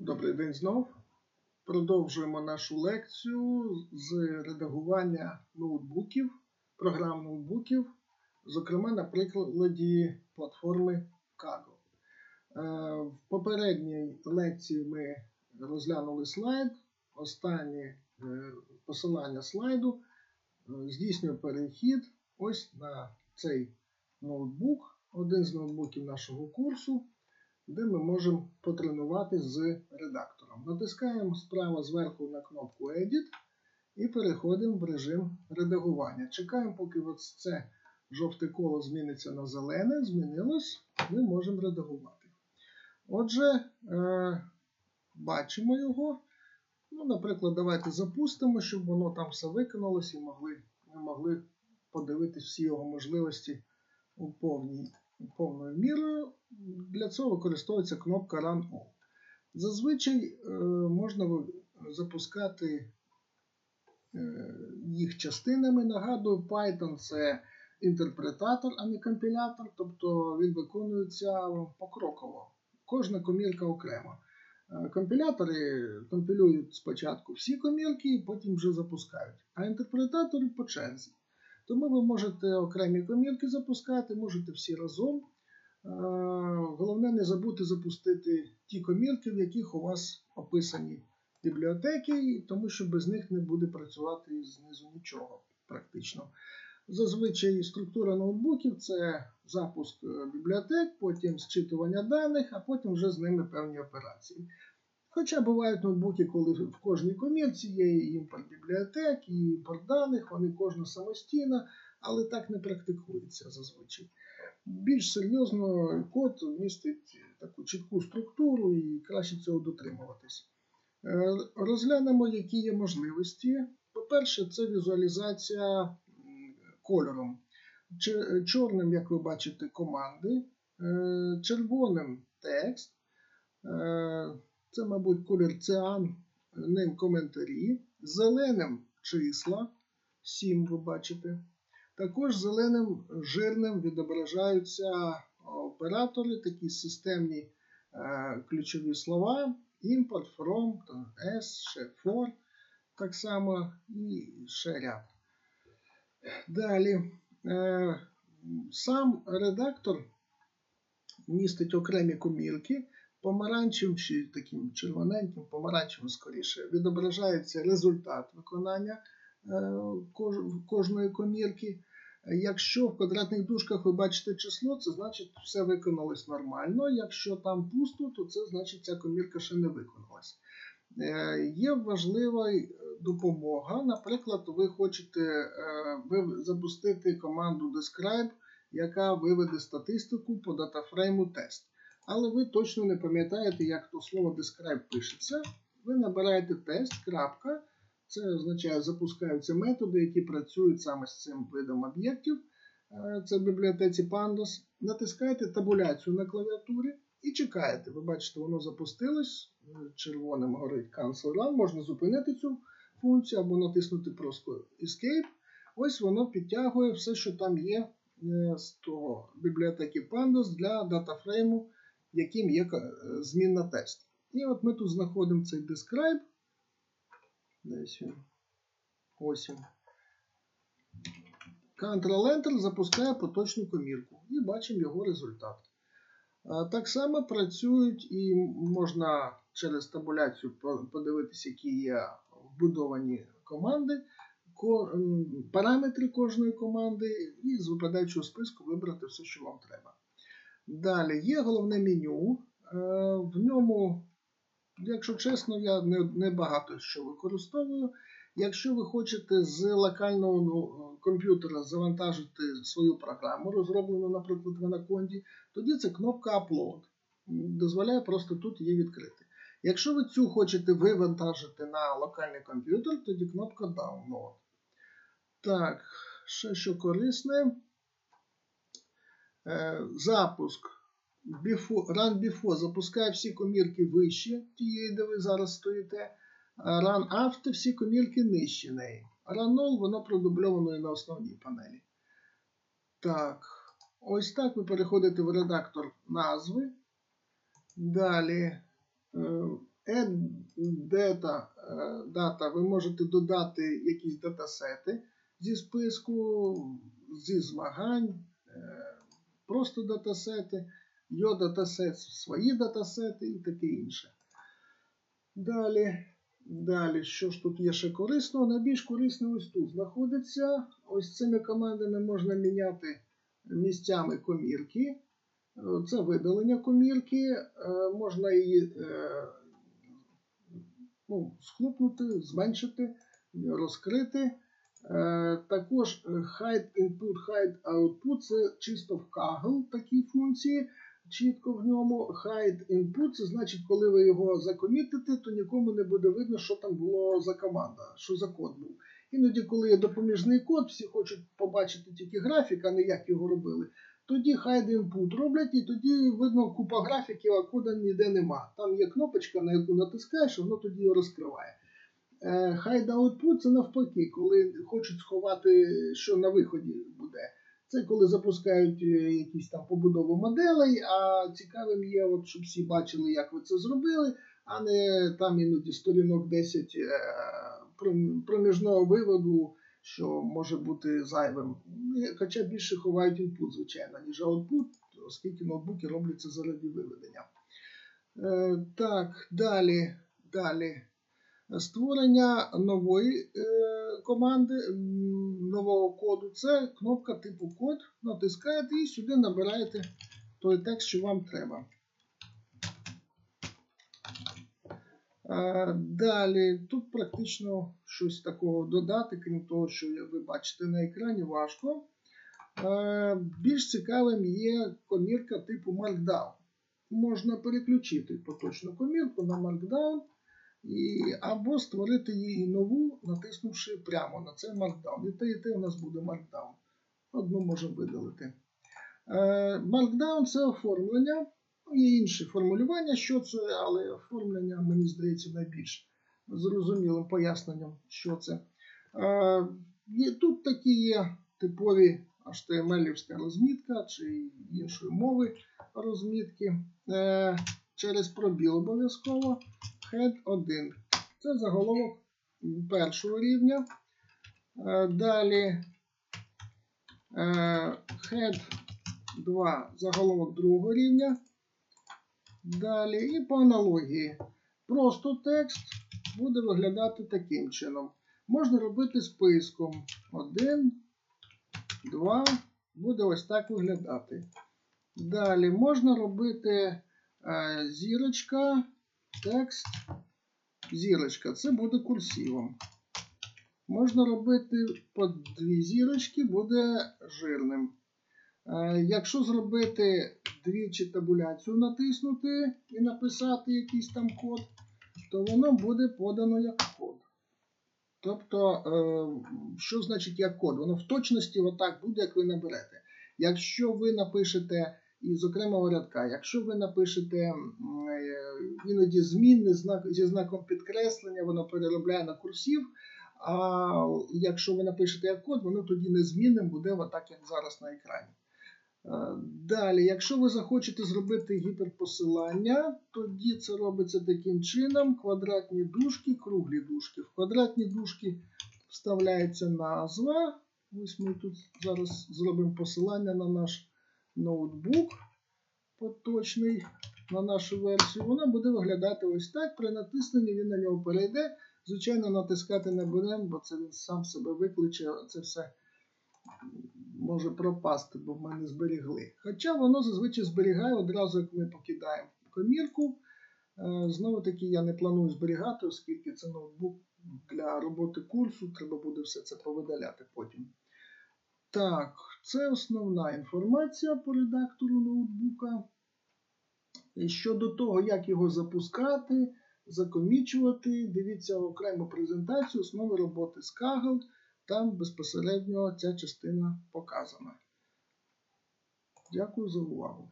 Добрий день знов. Продовжуємо нашу лекцію з редагування ноутбуків, програм ноутбуків, зокрема на прикладі платформи Kaggle. Е, В попередній лекції ми розглянули слайд. Останнє е, посилання слайду е, здійснює перехід ось на цей ноутбук, один з ноутбуків нашого курсу де ми можемо потренувати з редактором. Натискаємо справа зверху на кнопку Edit і переходимо в режим редагування. Чекаємо, поки це жовте коло зміниться на зелене, змінилось, ми можемо редагувати. Отже, е, бачимо його. Ну, Наприклад, давайте запустимо, щоб воно там все виконалось і могли, ми могли подивитися всі його можливості у повній повною мірою. Для цього використовується кнопка Run All. Зазвичай е, можна запускати е, їх частинами. Нагадую, Python це інтерпретатор, а не компілятор, тобто він виконується покроково. Кожна комірка окремо. Е, Компілятори компілюють спочатку всі комірки і потім вже запускають, а інтерпретатори по черзі. Тому ви можете окремі комірки запускати, можете всі разом. Е, Головне не забути запустити ті комірки, в яких у вас описані бібліотеки, тому що без них не буде працювати знизу нічого практично. Зазвичай структура ноутбуків це запуск е, бібліотек, потім зчитування даних, а потім вже з ними певні операції. Хоча бувають ноутбуки, коли в кожній комірці є імпорт бібліотек, і імпорт даних, вони кожна самостійна, але так не практикується зазвичай. Більш серйозно код містить таку чітку структуру і краще цього дотримуватись. Е, Розглянемо, які є можливості. По-перше, це візуалізація кольором. Чорним, як ви бачите, команди, е, червоним текст. Це, мабуть, колір циан, ним коментарі. Зеленим числа, 7 ви бачите. Також зеленим жирним відображаються оператори, такі системні е, ключові слова. Import, from, там, S, ще for, так само і ще ряд. Далі. Е, Сам редактор містить окремі комірки, помаранчевим чи таким червоненьким, помаранчевим скоріше, відображається результат виконання е, кожної комірки. Якщо в квадратних дужках ви бачите число, це значить все виконалось нормально. Якщо там пусто, то це значить ця комірка ще не виконалась. Е, Є важлива допомога. Наприклад, ви хочете е, запустити команду describe, яка виведе статистику по датафрейму тест. Але ви точно не пам'ятаєте, як то слово describe пишеться. Ви набираєте тест, крапка. Це означає, запускаються методи, які працюють саме з цим видом об'єктів. Е, Це в бібліотеці Pandas. Натискаєте табуляцію на клавіатурі і чекаєте. Ви бачите, воно запустилось. е, Червоним горить Cancel Run. Можна зупинити цю функцію або натиснути просто Escape. Ось воно підтягує все, що там є е, з того бібліотеки Pandas для датафрейму, яким є е, змінна тест. І от ми тут знаходимо цей describe. Десь він. Ось він. Ctrl-Enter запускає поточну комірку і бачимо його результат. Так само працюють і можна через табуляцію подивитися, які є вбудовані команди, параметри кожної команди, і з випадаючого списку вибрати все, що вам треба. Далі є головне меню. Е, В ньому, якщо чесно, я не, не багато що використовую. Якщо ви хочете з локального ну, комп'ютера завантажити свою програму, розроблену, наприклад, в Anaconda, тоді це кнопка Upload. Дозволяє просто тут її відкрити. Якщо ви цю хочете вивантажити на локальний комп'ютер, тоді кнопка Download. Так, ще що корисне. Е, Запуск. Run Before запускає всі комірки вище тієї, де ви зараз стоїте. А Run After всі комірки нижче неї. Run All воно продубльовано на основній панелі. Так, ось так ви переходите в редактор назви. Далі е, add data, е, data, ви можете додати якісь датасети зі списку, зі змагань, е, просто датасети, your датасет, свої датасети і таке інше. Далі, далі, що ж тут є ще корисного? Найбільш корисне ось тут знаходиться. Ось цими командами можна міняти місцями комірки. Це видалення комірки. Е, Можна її е, ну, схлопнути, зменшити, розкрити. Е, Також е, hide input, hide output це чисто в Kaggle такі функції. Чітко в ньому hide input, це значить, коли ви його закомітите, то нікому не буде видно, що там було за команда, що за код був. Іноді, коли є допоміжний код, всі хочуть побачити тільки графік, а не як його робили. Тоді hide input роблять, і тоді видно купа графіків, а кода ніде нема. Там є кнопочка, на яку натискаєш, і воно тоді його розкриває. Е, Hide output це навпаки, коли хочуть сховати, що на виході буде. Це коли запускають е, якісь там побудову моделей, а цікавим є, от, щоб всі бачили, як ви це зробили, а не там іноді сторінок 10 е, проміжного виводу, що може бути зайвим. Е, Хоча більше ховають інпут, звичайно, ніж output, оскільки ноутбуки робляться заради виведення. Е, Так, далі, далі. Створення нової е, команди, нового коду. Це кнопка типу код. Натискаєте і сюди набираєте той текст, що вам треба. Далі, тут практично щось такого додати, крім того, що ви бачите на екрані, важко. Більш цікавим є комірка типу Markdown. Можна переключити поточну комірку на Markdown і, або створити її нову, натиснувши прямо на цей Markdown. І те, і те у нас буде Markdown. Одну можемо видалити. Е, Markdown це оформлення. Ну, Є інші формулювання, що це, але оформлення, мені здається, найбільш зрозумілим поясненням, що це. Е, є, тут такі є типові HTML-івська розмітка чи іншої мови розмітки. Е, через пробіл обов'язково. Head 1. Це заголовок першого рівня. Е, Далі е, Head 2 заголовок другого рівня. Далі і по аналогії. Просто текст буде виглядати таким чином. Можна робити списком. 1, 2, буде ось так виглядати. Далі можна робити е, зірочка, текст, зірочка. Це буде курсивом. Можна робити по дві зірочки, буде жирним. Е, Якщо зробити двічі табуляцію натиснути і написати якийсь там код, то воно буде подано як код. Тобто, е, що значить як код? Воно в точності отак буде, як ви наберете. Якщо ви напишете із окремого рядка, якщо ви напишете е, іноді знак зі знаком підкреслення, воно переробляє на курсів. А якщо ви напишете як код, воно тоді незмінним буде отак, як зараз на екрані. Е, Далі, якщо ви захочете зробити гіперпосилання, тоді це робиться таким чином: квадратні дужки, круглі дужки. В квадратні дужки вставляється назва. Ось ми тут зараз зробимо посилання на наш ноутбук поточний, на нашу версію. Вона буде виглядати ось так. При натисненні він на нього перейде. Звичайно, натискати не будемо, бо це він сам себе викличе. Це все може пропасти, бо ми не зберігли. Хоча воно зазвичай зберігає одразу, як ми покидаємо комірку. Е, Знову таки, я не планую зберігати, оскільки це ноутбук для роботи курсу, треба буде все це повидаляти потім. Так, це основна інформація по редактору ноутбука. Щодо того, як його запускати, закомічувати, дивіться окрему презентацію основи роботи з Kaggle. Там безпосередньо ця частина показана. Дякую за увагу.